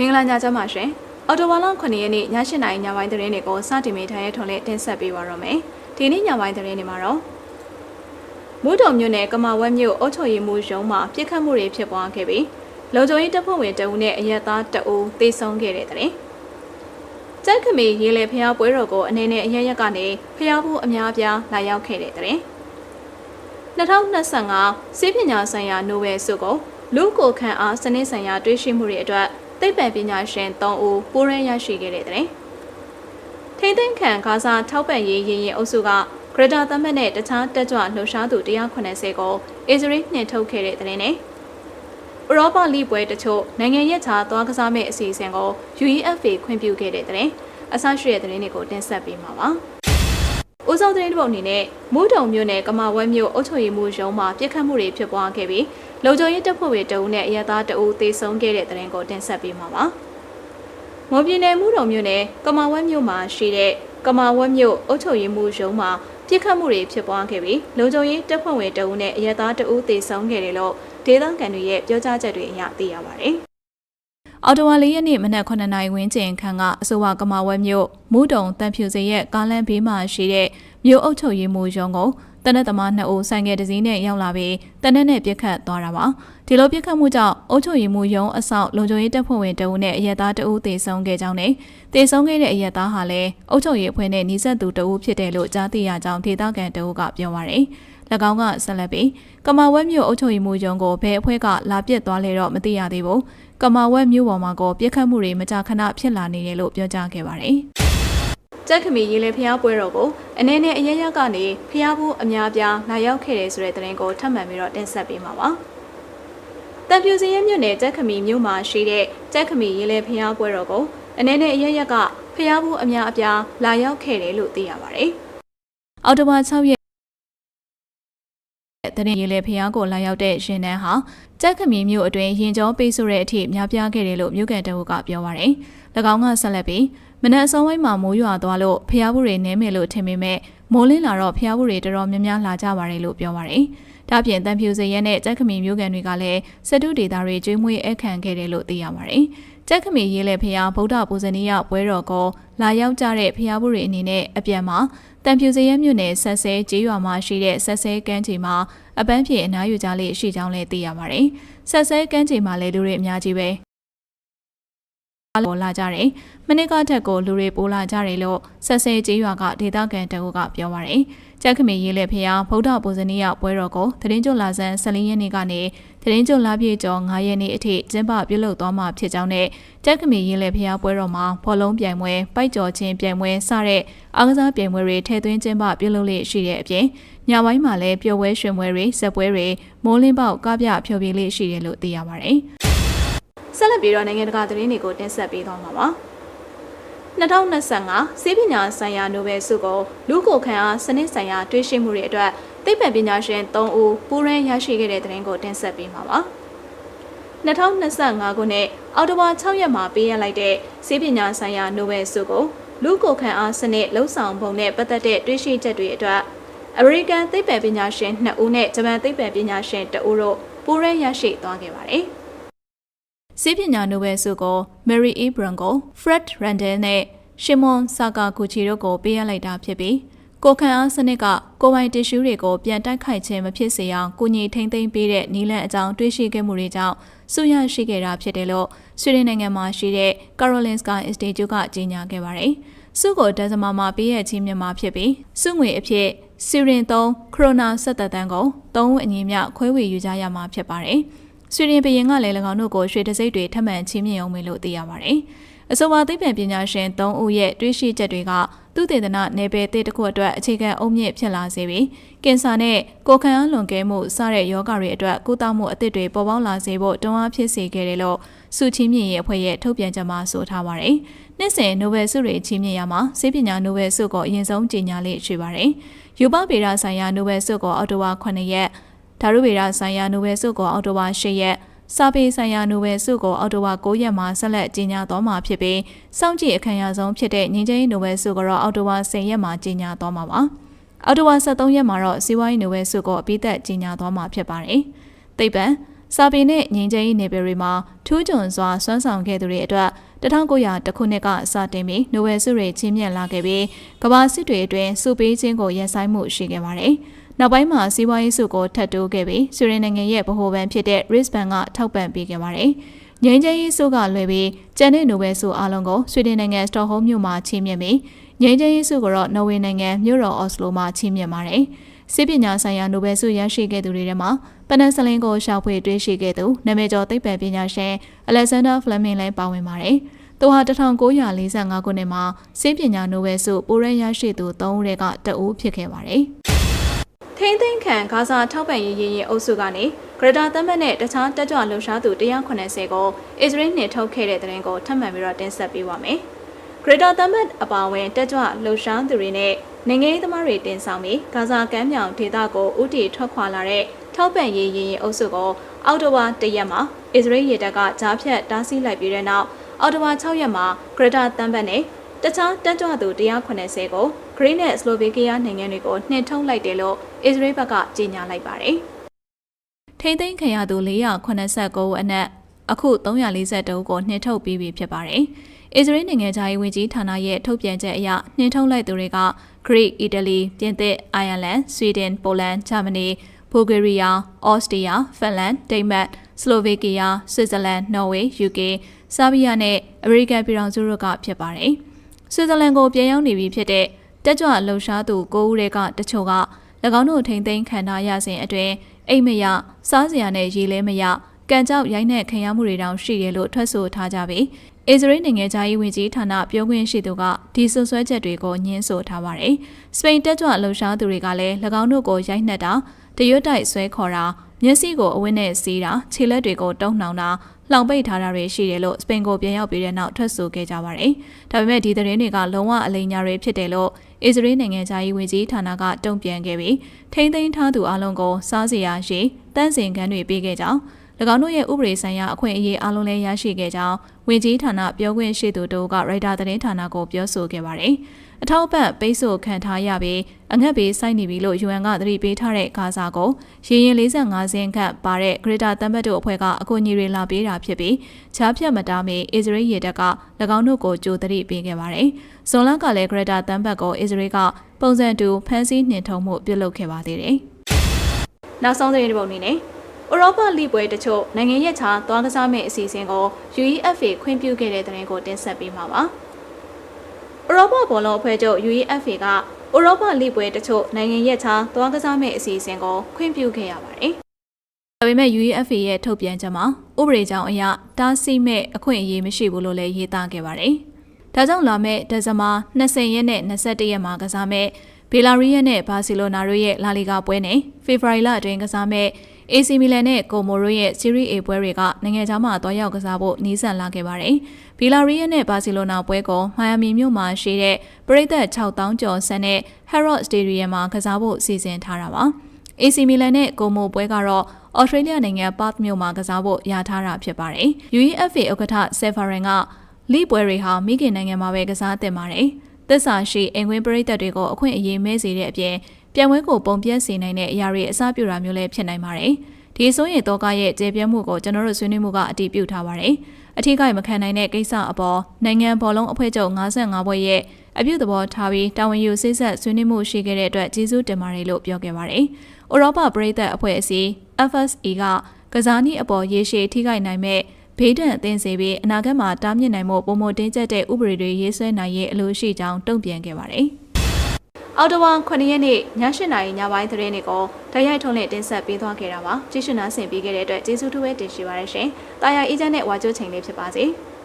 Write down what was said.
မင်္ဂလာညချမ်းပါရှင်။အော်တိုဝါလ9ရက်နေ့ည8:00နာရီညပိုင်းသတင်းတွေကိုစတင်မိထားတဲ့ထုံးလေးတင်ဆက်ပေးပါရမယ်။ဒီနေ့ညပိုင်းသတင်းတွေမှာတော့မူးတုံမြို့နယ်ကမာဝက်မြို့အုပ်ချုပ်ရေးမှူးရုံးမှာပြစ်ခတ်မှုတွေဖြစ်ပွားခဲ့ပြီးလုံခြုံရေးတပ်ဖွဲ့ဝင်တအုပ်နဲ့အရက်သားတအုပ်သေဆုံးခဲ့တဲ့တဲ့။ကြက်ခမီရေလေဖျားပွဲတော်ကိုအနေနဲ့အရရက်ကနေဖျားဖို့အများအပြားလာရောက်ခဲ့တဲ့တဲ့။2025စေပညာဆိုင်ရာနိုဘယ်ဆုကိုလူကိုခန့်အားစနစ်ဆိုင်ရာတွေးရှိမှုတွေအတွက် သိပ္ပံပညာရှင်3ဦးပူးရန်ရရှိခဲ့တဲ့တဲ့။ထိမ့်သိမ့်ခံခါစားထောက်ပံ့ရေးရင်ရင်အုပ်စုကဂရတာသမတ်နဲ့တခြားတက်ကြွလှူရှားသူ180ကိုအစ္စရေးနှင်ထုတ်ခဲ့တဲ့တဲ့နဲ့ဥရောပလိပွဲတချို့နိုင်ငံရဲ့ခြားသွားကစားမဲ့အစီအစဉ်ကို UEFA ခွင့်ပြုခဲ့တဲ့တဲ့အဆရှိတဲ့တဲ့တွေကိုတင်ဆက်ပေးမှာပါ။ဦးဆောင်သတင်းတစ်ပုဒ်အနေနဲ့မူးတုံမြို့နယ်ကမာဝဲမြို့အုပ်ချုပ်ရေးမှူးရုံးမှာပြစ်ခတ်မှုတွေဖြစ်ပွားခဲ့ပြီး လုံခြုံရေးတပ်ဖွဲ့ဝင်တအုပ်နဲ့အရသားတအုပ်သေဆုံးခဲ့တဲ့တဲ့ရင်ကိုတင်ဆက်ပေးမှာပါ။မွန်ပြည်နယ်မူးတုံမြို့နယ်ကမာဝဲမြို့မှာရှိတဲ့ကမာဝဲမြို့အုပ်ချုပ်ရေးမှူးရုံးမှာပြစ်ခတ်မှုတွေဖြစ်ပွားခဲ့ပြီးလုံခြုံရေးတပ်ဖွဲ့ဝင်တအုပ်နဲ့အရသားတအုပ်သေဆုံးခဲ့တယ်လို့ဒေသခံတွေရဲ့ပြောကြားချက်တွေအရသိရပါတယ်။အော်တိုဝါလေးရက်နေ့မနက်9နာရီဝန်းကျင်ခန့်ကအဆိုပါကမာဝဲမြို့မူးတုံတန်ဖြူစေရဲ့ကားလမ်းဘေးမှာရှိတဲ့မြို့အုပ်ချုပ်ရေးမှူးရုံးကို တနက်သမားနှစ်ဦးဆိုင်ကယ်တစ်စီးနဲ့ရောက်လာပြီးတနက်နဲ့ပြစ်ခတ်သွားတာပါဒီလိုပြစ်ခတ်မှုကြောင့်အုပ်ချုပ်ရေးမှူးရုံးအဆောက်လုံခြုံရေးတပ်ဖွဲ့ဝင်တဦးနဲ့အရက်သားတဦးသေဆုံးခဲ့ကြောင်းနဲ့သေဆုံးခဲ့တဲ့အရက်သားဟာလည်းအုပ်ချုပ်ရေးအဖွဲ့နဲ့နှိစက်သူတဦးဖြစ်တယ်လို့ကြားသိရကြောင်းဒေသခံတဦးကပြောပါရယ်၎င်းကဆက်လက်ပြီးကမာဝက်မြို့အုပ်ချုပ်ရေးမှူးရုံးကိုဘယ်အဖွဲ့ကလာပစ်သွားလဲတော့မသိရသေးဘူးကမာဝက်မြို့ပေါ်မှာကိုပြစ်ခတ်မှုတွေမကြာခဏဖြစ်လာနေတယ်လို့ပြောကြားခဲ့ပါတယ် ကြက်ခမီရေလေဖျားပွဲတော်ကိုအနေနဲ့အရရက်ကနေဖျားဖို့အများပြားလာရောက်ခဲ့တယ်ဆိုတဲ့သတင်းကိုထပ်မံပြီးတော့တင်ဆက်ပေးမှာပါ။တံပြူစရဲမြို့နယ်ကြက်ခမီမြို့မှာရှိတဲ့ကြက်ခမီရေလေဖျားပွဲတော်ကိုအနေနဲ့အရရက်ကဖျားဖို့အများအပြားလာရောက်ခဲ့တယ်လို့သိရပါတယ်။အော်တိုဘာ6ရက်တရင်ရေလေဖျားကိုလာရောက်တဲ့ရှင်နန်းဟာကြက်ခမီမြို့အတွင်းရင်ကျော်ပိတ်ဆို့တဲ့အထိများပြားခဲ့တယ်လို့မြို့ကန်တအုပ်ကပြောပါရယ်။၎င်းကဆက်လက်ပြီး မနက်အစောပိုင်းမှာမိုးရွာသွားလို့ဖျားဘူးတွေနည်းမယ်လို့ထင်ပေမဲ့မိုးလင်းလာတော့ဖျားဘူးတွေတော်တော်များများလာကြပါတယ်လို့ပြောပါရယ်။ဒါပြင်တန်ဖြူစရဲနဲ့ကြက်ခမီမျိုးကန်တွေကလည်းစတုဒေတာတွေကျွေးမွေးအခန့်ခဲ့တယ်လို့သိရပါတယ်။ကြက်ခမီရေးလေဖျားဗုဒ္ဓပူဇနီယပွဲတော်ကိုလာရောက်ကြတဲ့ဖျားဘူးတွေအနေနဲ့အပြန်မှာတန်ဖြူစရဲမြို့နယ်ဆက်ဆဲကျေးရွာမှာရှိတဲ့ဆက်ဆဲကမ်းခြေမှာအပန်းဖြေအနားယူကြလေရှိကြောင်းလည်းသိရပါတယ်။ဆက်ဆဲကမ်းခြေမှာလည်းလူတွေအများကြီးပဲ ပေါ်လာကြတယ်။မနစ်ကထက်ကိုလူတွေပိုးလာကြတယ်လို့ဆက်ဆဲကျေးရွာကဒေသခံတအုပ်ကပြောပါရယ်။ကြက်ခမီရေးလက်ဖျားဗုဒ္ဓပူဇနီယပွဲတော်ကိုသတင်းကြွလာဆန်း14ရက်နေ့ကနေသတင်းကြွလာပြည့်ကျော်9ရက်နေ့အထိကျင်းပပြုလုပ်သွားမှာဖြစ်ကြောင်းနဲ့ကြက်ခမီရေးလက်ဖျားပွဲတော်မှာဘောလုံးပြိုင်ပွဲ၊ပိုက်ကြော်ချင်းပြိုင်ပွဲစတဲ့အားကစားပြိုင်ပွဲတွေထည့်သွင်းကျင်းပပြုလုပ်လေ့ရှိတဲ့အပြင်ညပိုင်းမှာလည်းပျော်ပွဲရွှင်ပွဲတွေ၊ဇက်ပွဲတွေမိုးလင်းပေါက်ကားပြဖျော်ဖြေလေ့ရှိတယ်လို့သိရပါတယ်။ ဆက်လက်ပြီးတော့နိုင်ငံတကာသတင်းတွေကိုတင်ဆက်ပေးသွားမှာပါ။2025စေပညာဆိုင်ရာနိုဘယ်ဆုကိုလူကိုခန့်အားစနစ်ဆိုင်ရာတွေးရှိမှုတွေအတွက်သိပ္ပံပညာရှင်3ဦးပူးရန်ရရှိခဲ့တဲ့သတင်းကိုတင်ဆက်ပေးမှာပါ။2025ခုနှစ်အောက်တိုဘာ6ရက်မှာပေးရလိုက်တဲ့စေပညာဆိုင်ရာနိုဘယ်ဆုကိုလူကိုခန့်အားစနစ်လှုပ်ဆောင်ပုံနဲ့ပတ်သက်တဲ့တွေးရှိချက်တွေအတွက်အမေရိကန်သိပ္ပံပညာရှင်2ဦးနဲ့ဂျပန်သိပ္ပံပညာရှင်2ဦးတို့ပူးရန်ရရှိသွားခဲ့ပါတယ်။ စေပညာနိုဘယ်ဆုကို Mary E. Branco, Fred Randall နဲ့ Shimon Sakaguchi တို့ကိုပေးအပ်လိုက်တာဖြစ်ပြီးကိုခံအားစနစ်ကကိုပိုင်တ िश ူးတွေကိုပြန်တိုက်ခိုက်ခြင်းမဖြစ်စေအောင်ကုညီထိမ့်သိမ်းပေးတဲ့နည်းလမ်းအကြောင်းတွေးရှိခဲ့မှုတွေကြောင့်ဆုရရှိခဲ့တာဖြစ်တယ်လို့ဆွေဒင်နိုင်ငံမှာရှိတဲ့ Karolinska Institute ကကြေညာခဲ့ပါတယ်။ဆုကိုဒဇမမှာပေးရချင်းမြန်မာဖြစ်ပြီးဆုငွေအဖြစ်စီရင်3ခရိုနာ17တန်းကို3အညီမျှခွဲဝေယူကြရမှာဖြစ်ပါတယ်။ ဆွေရင်ဘရင်ကလည်း၎င်းတို့ကိုရွှေတစိမ့်တွေထပ်မံချင်းမြင်အောင်မေလို့သိရပါတယ်။အဆိုပါသိပ္ပံပညာရှင်၃ဦးရဲ့တွေးရှိချက်တွေကသူတေသနနယ်ပယ်တစ်ခုအတွက်အခြေခံအုံမြင့်ဖြစ်လာစေပြီးကင်ဆာနဲ့ကိုခံအားလွန်ကဲမှုစတဲ့ယောဂတွေအတွက်ကုသမှုအသစ်တွေပေါ်ပေါက်လာစေဖို့တွန်းအားဖြစ်စေခဲ့တယ်လို့စုချင်းမြင့်ရဲ့အဖွဲ့ရဲ့ထုတ်ပြန်ချက်မှာဆိုထားပါတယ်။နှစ်စဉ်နိုဘယ်ဆုတွေချီးမြှင့်ရမှာစေပညာနိုဘယ်ဆုကိုအရင်ဆုံးကြေညာလေးရှိပါတယ်။ယူပဗေဒဆိုင်ရာနိုဘယ်ဆုကိုအောက်တိုဘာ9ရက် ဓာရုဗေဒဆိုင်ရာနိုဘယ်ဆုကိုအောက်တိုဘာ10ရက်စာပေဆိုင်ရာနိုဘယ်ဆုကိုအောက်တိုဘာ9ရက်မှာဆက်လက်ကြီးညာသွားမှာဖြစ်ပြီးစောင့်ကြည့်အခမ်းအနားဆုံးဖြစ်တဲ့ငင်းချင်းနိုဘယ်ဆုကတော့အောက်တိုဘာ10ရက်မှာကြီးညာသွားမှာပါအောက်တိုဘာ23ရက်မှာတော့စီးပွားရေးနိုဘယ်ဆုကိုအပိသက်ကြီးညာသွားမှာဖြစ်ပါတယ်သိပ္ပံစာပေနဲ့ငြိမ်းချမ်းရေးနယ်ပယ်တွေမှာထူးချွန်စွာဆွမ်းဆောင်ခဲ့သူတွေအတွက်1900ခုနှစ်ကစတင်ပြီးနိုဘယ်ဆုတွေချင်းမြတ်လာခဲ့ပြီးကမ္ဘာစစ်တွေအတွင်းစုပေးခြင်းကိုရပ်ဆိုင်းမှုရှိခဲ့ပါတယ်။ နောက်ပိုင်းမှာစီးပွားရေးစုကိုထပ်တိုးခဲ့ပြီးဆွေဒင်နိုင်ငံရဲ့ဗဟိုဘဏ်ဖြစ်တဲ့ Riksbank ကထောက်ပံ့ပေးခဲ့ပါတယ်။ငြိမ်းချမ်းရေးစုကလွယ်ပြီးကျန်တဲ့နိုဘယ်ဆုအားလုံးကိုဆွေဒင်နိုင်ငံစတော့ဟုမ်းမြို့မှာချီးမြှင့်ပြီးငြိမ်းချမ်းရေးဆုကိုတော့နော်ဝေနိုင်ငံမြို့တော်အော်စလိုမှာချီးမြှင့်ပါတယ်။စစ်ပညာဆိုင်ရာနိုဘယ်ဆုရရှိခဲ့သူတွေထဲမှာပနက်စလင်ကိုရှာဖွေတွေ့ရှိခဲ့သူနာမည်ကျော်သိပ္ပံပညာရှင်အလက်ဇန်ဒါဖလမင်လည်းပါဝင်ပါတယ်။သူဟာ1945ခုနှစ်မှာစစ်ပညာနိုဘယ်ဆုပိုရဲရရှိသူ၃ဦးကတအူးဖြစ်ခဲ့ပါတယ်။ ထိန်းသိမ်းခံဂါဇာထောက်ပံ့ရေးရေးရေးအုပ်စုကနေဂရတာသတ်မှတ်နဲ့တခြားတက်ကြွလှုပ်ရှားသူ180ကိုအစ္စရေးနှင်ထုတ်ခဲ့တဲ့တဲ့ရင်ကိုထပ်မံပြီးတော့တင်ဆက်ပေးပါမယ်။ Greater Thunberg အပါအဝင်တက်ကြွလှုပ်ရှားသူတွေနဲ့နိုင်ငံရေးသမားတွေတင်ဆောင်ပြီးဂါဇာကမ်းမြောင်ဒေသကိုဥတီထွက်ခွာလာတဲ့ထောက်ပံ့ရေးရင်ရင်အုပ်စုကိုအောက်တိုဘာ၁ရက်မှာအစ္စရေးရေတပ်ကကြားဖြတ်တားဆီးလိုက်ပြီးတဲ့နောက်အောက်တိုဘာ6ရက်မှာ Greater Thunberg နဲ့ တခြားတက်ကြွသူ180ကို Greece နဲ့ Slovakia နိုင်ငံတွေကိုနှင်ထုတ်လိုက်တယ်လို့အစ္စရေးဘက်ကကြေညာလိုက်ပါတယ်။ထိမ့်သိမ်းခံရသူ489ဦးအနက်အခု342ကိုနှင်ထုတ်ပြီးပြီဖြစ်ပါတယ်။အစ္စရေးနိုင်ငံသားရေးဝန်ကြီးဌာနရဲ့ထုတ်ပြန်ချက်အရနှင်ထုတ်လိုက်သူတွေကဂရိအီတလီပြင်သစ်အိုင်ယာလန်ဆွီဒင်ပိုလန်ဂျာမနီဘူဂေရီးယားအော်စတြီးယားဖင်လန်ဒိန်းမတ်စလိုဗေးကီးယားဆွစ်ဇာလန်နော်ဝေယူကေဆာဘီးယားနဲ့အမေရိကန်ပြည်ထောင်စုတို့ကဖြစ်ပါတယ် ဆွစ်ဇာလန်ကိုပြန်ရောက်နေပြီဖြစ်တဲ့တက်ကြွလှုပ်ရှားသူ၉ဦးတွေကတချို့က၎င်းတို့ထိမ့်သိမ်းခံထားရစဉ်အတွင်းအိမ်မရစားစရာနဲ့ရေလဲမရကံကြောက်ရိုင်းနဲ့ခံရမှုတွေတောင်ရှိတယ်လို့ထွက်ဆိုထားကြပြီးအစ္စရေးနိုင်ငံသားရေးဝန်ကြီးဌာနပြောခွင့်ရှိသူကဒီဆွဆွဲချက်တွေကိုညှင်းဆိုထားပါတယ်။စပိန်တက်ကြွလှုပ်ရှားသူတွေကလည်း၎င်းတို့ကိုရိုက်နှက်တာတရွတ်တိုက်ဆွဲခေါ်တာ မျက်စိကိုအဝင်းနဲ့စီးတာခြေလက်တွေကိုတုံနှောင်တာလောင်ပိတ်ထားတာတွေရှိတယ်လို့စပိန်ကိုပြန်ရောက်ပြီးတဲ့နောက်ထွက်ဆိုခဲ့ကြပါတယ်။ဒါပေမဲ့ဒီသတင်းတွေကလုံးဝအလိမ်ညာတွေဖြစ်တယ်လို့အစ္စရေးနိုင်ငံသားရေးဝန်ကြီးဌာနကတုံ့ပြန်ခဲ့ပြီးထိမ့်သိမ်းထားသူအလုံးကိုစားစရာရှိတန်းစင်ကန်းတွေပေးခဲ့ကြောင်း၎င်းတို့ရဲ့ဥပဒေဆိုင်ရာအခွင့်အရေးအလုံးလည်းရရှိခဲ့ကြောင်း ဝန်ကြီးဌာနပြောခွင့်ရှိသူတို့ကရိုက်တာသတင်းဌာနကိုပြောဆိုခဲ့ပါတယ်။အထောက်ပံ့ပိတ်ဆို့ခံထားရပြီးအငတ်ဘေးစိုက်နေပြီလို့ UN ကသတိပေးထားတဲ့ဂါဇာကိုရေရင်45စင်းခန့်ပါတဲ့ Greater တမ်ဘတ်တို့အဖွဲ့ကအကူအညီတွေလာပေးတာဖြစ်ပြီးချားဖြတ်မတားမီအစ္စရေးရေတပ်က၎င်းတို့ကိုကြိုသတိပေးခဲ့ပါတယ်။ဇွန်လကလည်း Greater တမ်ဘတ်ကိုအစ္စရေးကပုံစံတူဖမ်းဆီးနှင်ထုတ်မှုပြုလုပ်ခဲ့ပါသေးတယ်။နောက်ဆုံးသတင်းတစ်ပုဒ်အနေနဲ့ ဥရောပလိပွဲတချို့နိုင်ငံရဲ့ခြားသွားကစားမယ့်အစီအစဉ်ကို UEFA ခွင့်ပြုခဲ့တဲ့တဲ့ရင်ကိုတင်ဆက်ပေးမှာပါ။ဥရောပဘောလုံးအဖွဲ့ချုပ် UEFA ကဥရောပလိပွဲတချို့နိုင်ငံရဲ့ခြားသွားကစားမယ့်အစီအစဉ်ကိုခွင့်ပြုခဲ့ရပါတယ်။ဒါပေမဲ့ UEFA ရဲ့ထုတ်ပြန်ချက်မှာဥပဒေကြောင့်အရတားဆီးမဲ့အခွင့်အရေးမရှိဘူးလို့လည်းရေးသားခဲ့ပါတယ်။ဒါကြောင့်လာမယ့်ဒီဇင်ဘာ20ရက်နဲ့21ရက်မှာကစားမယ့်ဘီလာရီယက်နဲ့ဘာစီလိုနာတို့ရဲ့လာလီဂါပွဲနဲ့ဖေဖော်ဝါရီလအတွင်းကစားမယ့် AC မီလန်နဲ့ကိုမိုရိုရဲ့ Serie A ပွဲတွေကနိုင်ငံခြားမှာတွားရောက်ကစားဖို့နှီးစပ်လာခဲ့ပါတယ်။ဘီလာရီယက်နဲ့ဘာစီလိုနာပွဲကိုမိုင်ယာမီမြို့မှာရှိတဲ့ပရိသတ်6000ကျော်ဆန်တဲ့ Harrod Stadium မှာကစားဖို့စီစဉ်ထားတာပါ။ AC မီလန်နဲ့ကိုမိုပွဲကတော့ဩစတြေးလျနိုင်ငံပတ်မြို့မှာကစားဖို့ရထားတာဖြစ်ပါတယ်။ UEFA ဥက္ကဋ္ဌဆေဖာရင်ကလိပွဲတွေဟာမိခင်နိုင်ငံမှာပဲကစားတင်ပါတယ်။သစ္စာရှိအိမ်ဝင်ပရိသတ်တွေကိုအခွင့်အရေးမဲစေတဲ့အပြင် ပြန်ပွဲကိုပုံပြက်စေနိုင်တဲ့အရာတွေအစပြုတာမျိုးလည်းဖြစ်နိုင်ပါတယ်။ဒီဆိုရင်တော့ကရဲ့ကျေပြတ်မှုကိုကျွန်တော်တို့ဆွေးနွေးမှုကအတည်ပြုထားပါတယ်။အထီးကိုက်မခံနိုင်တဲ့ကိစ္စအပေါ်နိုင်ငံဘောလုံးအဖွဲ့ချုပ်55ဘွဲ့ရဲ့အပြုသဘောထားပြီးတာဝန်ယူစိတ်ဆက်ဆွေးနွေးမှုရှိခဲ့တဲ့အတွက်ကျေးဇူးတင်ပါတယ်လို့ပြောခဲ့ပါတယ်။ဥရောပပြည်သက်အဖွဲ့အစည်း FSE ကကစားနည်းအပေါ်ရေရှည်ထိခိုက်နိုင်မဲ့ဘေးဒဏ်အသင်းစေပြီးအနာဂတ်မှာတားမြစ်နိုင်မှုပုံမတင်းကျပ်တဲ့ဥပဒေတွေရေးဆွဲနိုင်ရေးအလို့ရှိကြောင်းတုံ့ပြန်ခဲ့ပါတယ်။ အော်တိုဝါ9ရက်နေ့ည8နာရီညပိုင်းသတင်းတွေကိုတိုက်ရိုက်ထုံးနဲ့တင်ဆက်ပေးသွားခဲ့တာပါကြည့်ရှုနာဆင်ပေးခဲ့တဲ့အတွက်ကျေးဇူးတူပဲတင်ရှိပါရရှင်တာယာအေဂျင့်နဲ့ဝါကျိုးချိန်လေးဖြစ်ပါစေ။